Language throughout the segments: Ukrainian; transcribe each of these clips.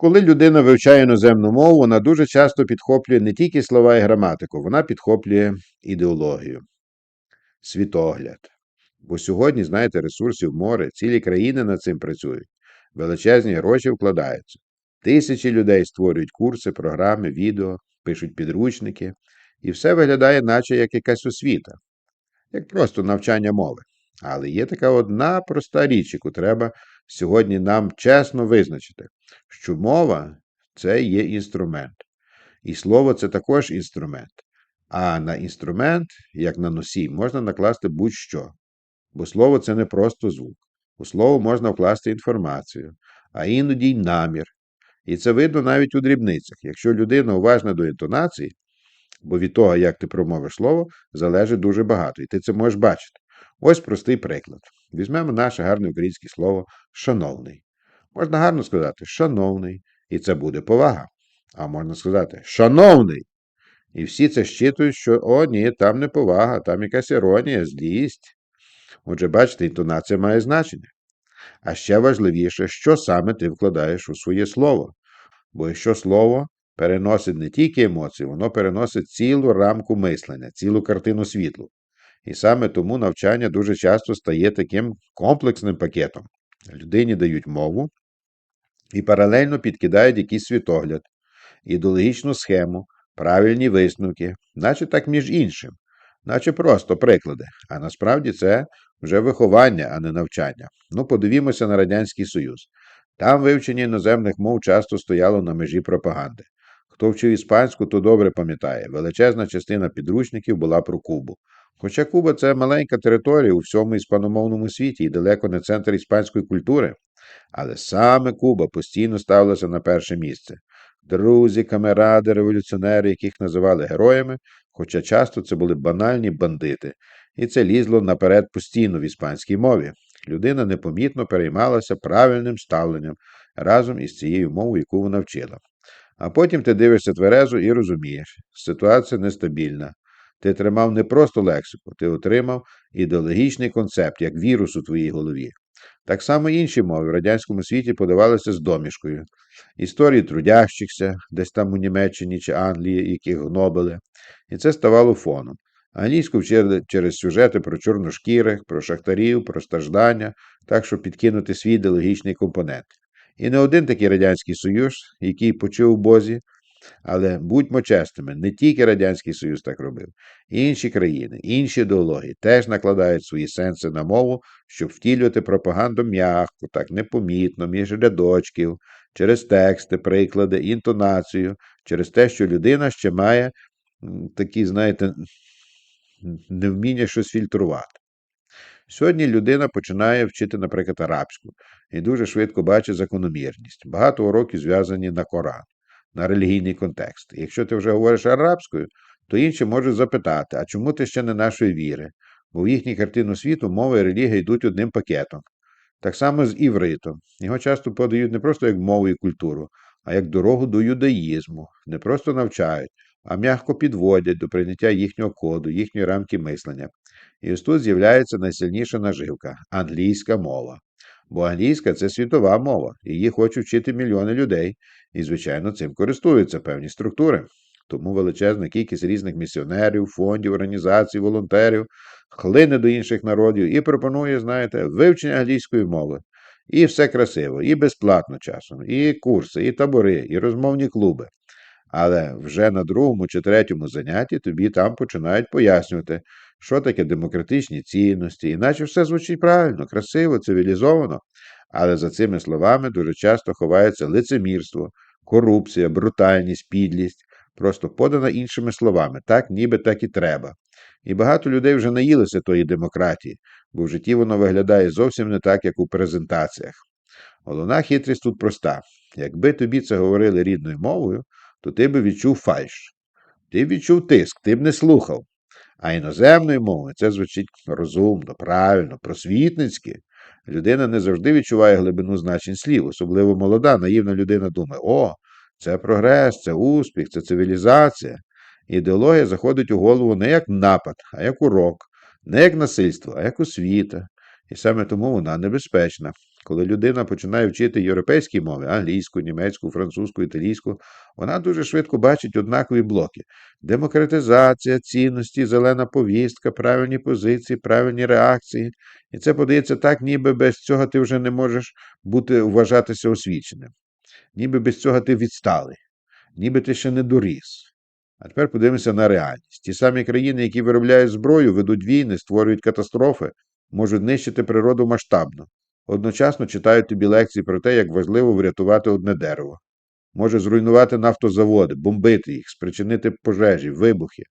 Коли людина вивчає іноземну мову, вона дуже часто підхоплює не тільки слова і граматику, вона підхоплює ідеологію, світогляд. Бо сьогодні, знаєте, ресурсів море, цілі країни над цим працюють, величезні гроші вкладаються. Тисячі людей створюють курси, програми, відео, пишуть підручники, і все виглядає, наче як якась освіта, як просто навчання мови. Але є така одна проста річ, яку треба сьогодні нам чесно визначити, що мова це є інструмент. І слово це також інструмент. А на інструмент, як на носій, можна накласти будь-що. Бо слово це не просто звук. У слово можна вкласти інформацію, а іноді й намір. І це видно навіть у дрібницях. Якщо людина уважна до інтонації, бо від того, як ти промовиш слово, залежить дуже багато, і ти це можеш бачити. Ось простий приклад. Візьмемо наше гарне українське слово шановний. Можна гарно сказати шановний, і це буде повага. А можна сказати шановний. І всі це щитують, що о, ні, там не повага, там якась іронія, злість. Отже, бачите, інтонація має значення. А ще важливіше, що саме ти вкладаєш у своє слово. Бо якщо слово переносить не тільки емоції, воно переносить цілу рамку мислення, цілу картину світлу. І саме тому навчання дуже часто стає таким комплексним пакетом. Людині дають мову і паралельно підкидають якийсь світогляд, ідеологічну схему, правильні висновки, наче так між іншим, наче просто приклади. А насправді це вже виховання, а не навчання. Ну, подивімося на Радянський Союз. Там вивчення іноземних мов часто стояло на межі пропаганди. Хто вчив іспанську, то добре пам'ятає, величезна частина підручників була про Кубу. Хоча Куба це маленька територія у всьому іспаномовному світі і далеко не центр іспанської культури, але саме Куба постійно ставилася на перше місце. Друзі, камеради, революціонери, яких називали героями, хоча часто це були банальні бандити, і це лізло наперед постійно в іспанській мові. Людина непомітно переймалася правильним ставленням разом із цією мовою, яку вона вчила. А потім ти дивишся тверезо і розумієш, ситуація нестабільна. Ти тримав не просто лексику, ти отримав ідеологічний концепт, як вірус у твоїй голові. Так само інші мови в радянському світі подавалися з домішкою. Історії трудящихся, десь там у Німеччині чи Англії, яких гнобили. І це ставало фоном. Англійську вчили через сюжети про чорношкірих, про шахтарів, про страждання, так щоб підкинути свій ідеологічний компонент. І не один такий Радянський Союз, який почув у Бозі, але будьмо чесними, не тільки Радянський Союз так робив, інші країни, інші ідеології теж накладають свої сенси на мову, щоб втілювати пропаганду м'яко, так непомітно, між рядочків, через тексти, приклади, інтонацію, через те, що людина ще має такі, знаєте, невміння щось фільтрувати. Сьогодні людина починає вчити, наприклад, арабську і дуже швидко бачить закономірність. Багато уроків зв'язані на Коран, на релігійний контекст. Якщо ти вже говориш арабською, то інші можуть запитати, а чому ти ще не нашої віри? Бо в їхній картину світу мова і релігія йдуть одним пакетом. Так само з івритом. Його часто подають не просто як мову і культуру, а як дорогу до юдаїзму, не просто навчають, а м'яко підводять до прийняття їхнього коду, їхньої рамки мислення. І ось тут з'являється найсильніша наживка англійська мова. Бо англійська це світова мова, її хочуть вчити мільйони людей, і, звичайно, цим користуються певні структури. Тому величезна кількість різних місіонерів, фондів, організацій, волонтерів хлине до інших народів і пропонує, знаєте, вивчення англійської мови. І все красиво, і безплатно часом, і курси, і табори, і розмовні клуби. Але вже на другому чи третьому занятті тобі там починають пояснювати, що таке демократичні цінності, іначе все звучить правильно, красиво, цивілізовано. Але за цими словами дуже часто ховається лицемірство, корупція, брутальність, підлість, просто подана іншими словами, так, ніби так і треба. І багато людей вже наїлися тої демократії, бо в житті воно виглядає зовсім не так, як у презентаціях. Головна хитрість тут проста. Якби тобі це говорили рідною мовою, то ти би відчув фальш. Ти б відчув тиск, ти б не слухав. А іноземною мовою це звучить розумно, правильно, просвітницьки. Людина не завжди відчуває глибину значень слів, особливо молода, наївна людина думає, о, це прогрес, це успіх, це цивілізація. Ідеологія заходить у голову не як напад, а як урок, не як насильство, а як освіта. І саме тому вона небезпечна. Коли людина починає вчити європейські мови, англійську, німецьку, французьку, італійську, вона дуже швидко бачить однакові блоки: демократизація, цінності, зелена повістка, правильні позиції, правильні реакції. І це подається так, ніби без цього ти вже не можеш бути вважатися освіченим. Ніби без цього ти відсталий, ніби ти ще не доріс. А тепер подивимося на реальність. Ті самі країни, які виробляють зброю, ведуть війни, створюють катастрофи, можуть нищити природу масштабно. Одночасно читають тобі лекції про те, як важливо врятувати одне дерево. Може зруйнувати нафтозаводи, бомбити їх, спричинити пожежі, вибухи,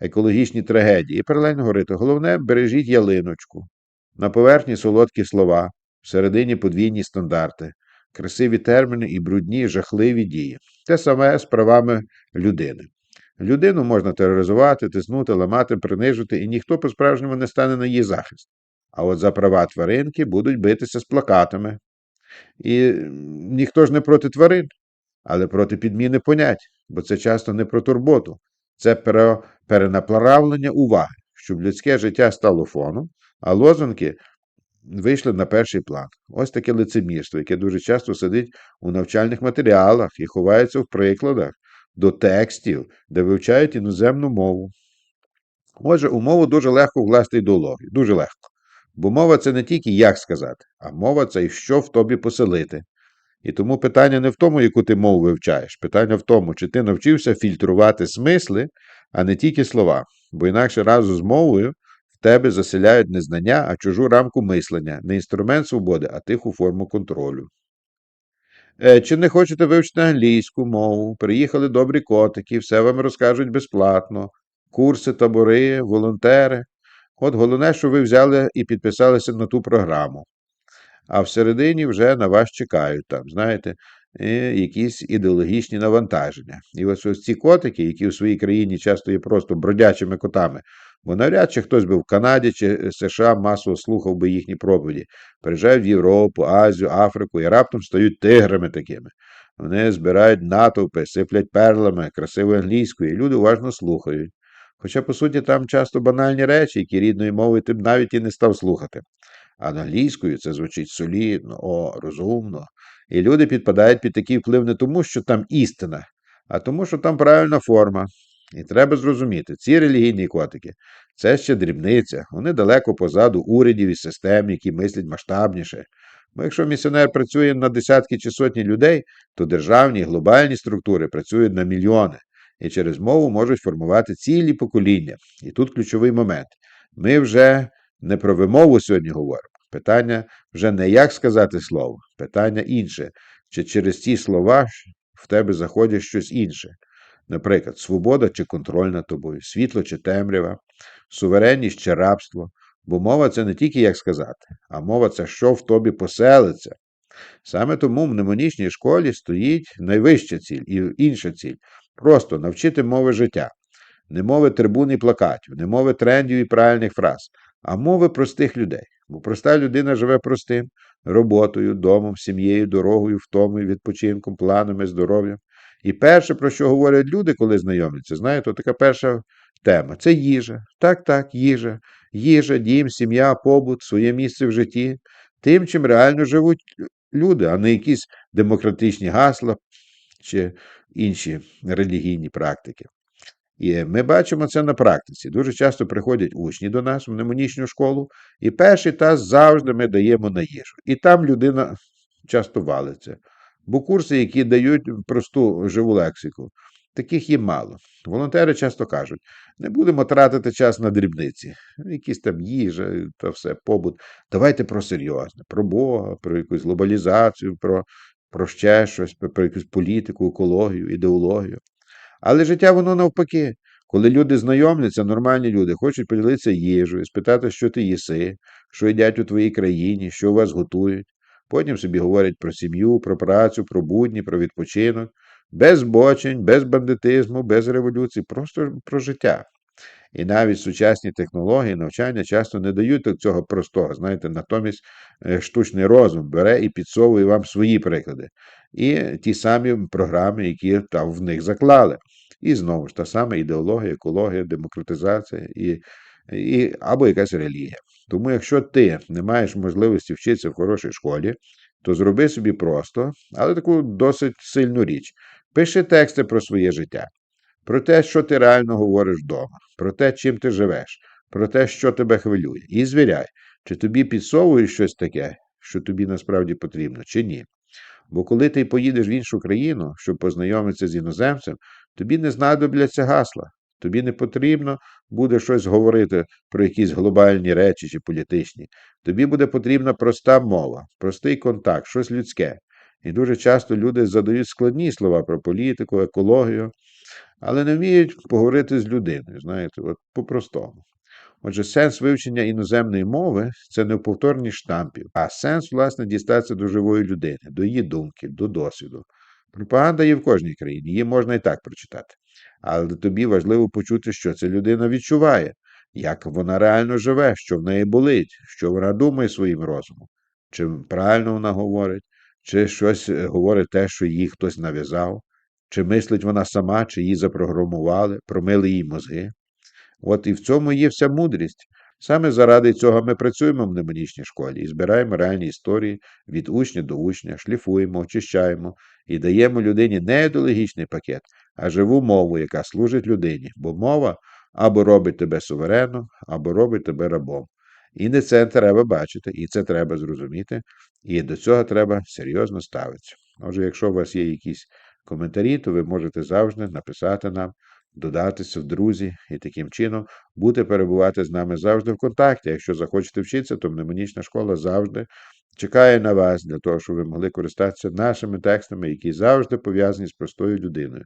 екологічні трагедії і паралельно говорити. Головне, бережіть ялиночку. На поверхні солодкі слова, всередині подвійні стандарти, красиві терміни і брудні, жахливі дії. Те саме з правами людини. Людину можна тероризувати, тиснути, ламати, принижити, і ніхто по-справжньому не стане на її захист. А от за права тваринки будуть битися з плакатами. І ніхто ж не проти тварин, але проти підміни понять, бо це часто не про турботу, це про перенаправлення уваги, щоб людське життя стало фоном, а лозунги вийшли на перший план. Ось таке лицемірство, яке дуже часто сидить у навчальних матеріалах і ховається в прикладах до текстів, де вивчають іноземну мову. Отже, у мову дуже легко вкласти ідеологію, дуже легко. Бо мова це не тільки як сказати, а мова це і що в тобі поселити. І тому питання не в тому, яку ти мову вивчаєш. Питання в тому, чи ти навчився фільтрувати смисли, а не тільки слова. Бо інакше разом з мовою в тебе заселяють не знання, а чужу рамку мислення, не інструмент свободи, а тиху форму контролю. Е, Чи не хочете вивчити англійську мову? Приїхали добрі котики, все вам розкажуть безплатно. Курси, табори, волонтери. От головне, що ви взяли і підписалися на ту програму. А всередині вже на вас чекають там, знаєте, якісь ідеологічні навантаження. І ось ось ці котики, які у своїй країні часто є просто бродячими котами, бо навряд чи хтось би в Канаді чи США масово слухав би їхні проповіді, приїжджають в Європу, Азію, Африку і раптом стають тиграми такими. Вони збирають натовпи, сиплять перлами, красивою англійською, і люди уважно слухають. Хоча, по суті, там часто банальні речі, які рідною мовою ти б навіть і не став слухати. Англійською це звучить солідно, о, розумно. І люди підпадають під такий вплив не тому, що там істина, а тому, що там правильна форма. І треба зрозуміти, ці релігійні котики це ще дрібниця, вони далеко позаду урядів і систем, які мислять масштабніше. Бо якщо місіонер працює на десятки чи сотні людей, то державні глобальні структури працюють на мільйони і через мову можуть формувати цілі покоління. І тут ключовий момент. Ми вже не про вимову сьогодні говоримо. Питання вже не як сказати слово, питання інше. Чи через ці слова в тебе заходить щось інше? Наприклад, свобода чи контроль над тобою, світло чи темрява, суверенність чи рабство. Бо мова це не тільки як сказати, а мова це що в тобі поселиться. Саме тому в мнемонічній школі стоїть найвища ціль і інша ціль просто навчити мови життя, не мови трибун і плакатів, не мови трендів і правильних фраз, а мови простих людей. Бо проста людина живе простим роботою, домом, сім'єю, дорогою, втомою, відпочинком, планами, здоров'ям. І перше, про що говорять люди, коли знайомляться, знаєте, така перша тема це їжа. Так, так, їжа. Їжа, дім, сім'я, побут, своє місце в житті, тим, чим реально живуть люди, а не якісь демократичні гасла чи інші релігійні практики. І ми бачимо це на практиці. Дуже часто приходять учні до нас в мнемонічну школу, і перший таз завжди ми даємо на їжу. І там людина часто валиться. Бо курси, які дають просту живу лексику, таких є мало. Волонтери часто кажуть: не будемо тратити час на дрібниці, якісь там їжа та все, побут. Давайте про серйозне, про Бога, про якусь глобалізацію, про, про ще щось, про якусь політику, екологію, ідеологію. Але життя воно навпаки. Коли люди знайомляться, нормальні люди хочуть поділитися їжею, спитати, що ти їси, що їдять у твоїй країні, що у вас готують. Потім собі говорять про сім'ю, про працю, про будні, про відпочинок, без бочень, без бандитизму, без революції, просто про життя. І навіть сучасні технології навчання часто не дають цього простого. Знаєте, натомість е, штучний розум бере і підсовує вам свої приклади. І ті самі програми, які там в них заклали. І знову ж та сама ідеологія, екологія, демократизація і і, або якась релігія. Тому, якщо ти не маєш можливості вчитися в хорошій школі, то зроби собі просто, але таку досить сильну річ. Пиши тексти про своє життя, про те, що ти реально говориш вдома, про те, чим ти живеш, про те, що тебе хвилює. І звіряй, чи тобі підсовують щось таке, що тобі насправді потрібно, чи ні. Бо коли ти поїдеш в іншу країну, щоб познайомитися з іноземцем, тобі не знадобляться гасла. Тобі не потрібно буде щось говорити про якісь глобальні речі чи політичні. Тобі буде потрібна проста мова, простий контакт, щось людське. І дуже часто люди задають складні слова про політику, екологію, але не вміють поговорити з людиною, знаєте, от по-простому. Отже, сенс вивчення іноземної мови це не повторні штампів, а сенс, власне, дістатися до живої людини, до її думки, до досвіду. Пропаганда є в кожній країні, її можна і так прочитати. Але тобі важливо почути, що ця людина відчуває, як вона реально живе, що в неї болить, що вона думає своїм розумом, чи правильно вона говорить, чи щось е, говорить те, що їй хтось нав'язав, чи мислить вона сама, чи її запрограмували, промили їй мозги. От і в цьому є вся мудрість. Саме заради цього ми працюємо в мнемонічній школі і збираємо реальні історії від учня до учня, шліфуємо, очищаємо і даємо людині не ідеологічний пакет, а живу мову, яка служить людині, бо мова або робить тебе суверенном, або робить тебе рабом. І не це треба бачити, і це треба зрозуміти, і до цього треба серйозно ставитися. Отже, якщо у вас є якісь коментарі, то ви можете завжди написати нам додатися в друзі і таким чином бути перебувати з нами завжди в контакті. Якщо захочете вчитися, то мнемонічна школа завжди чекає на вас для того, щоб ви могли користатися нашими текстами, які завжди пов'язані з простою людиною.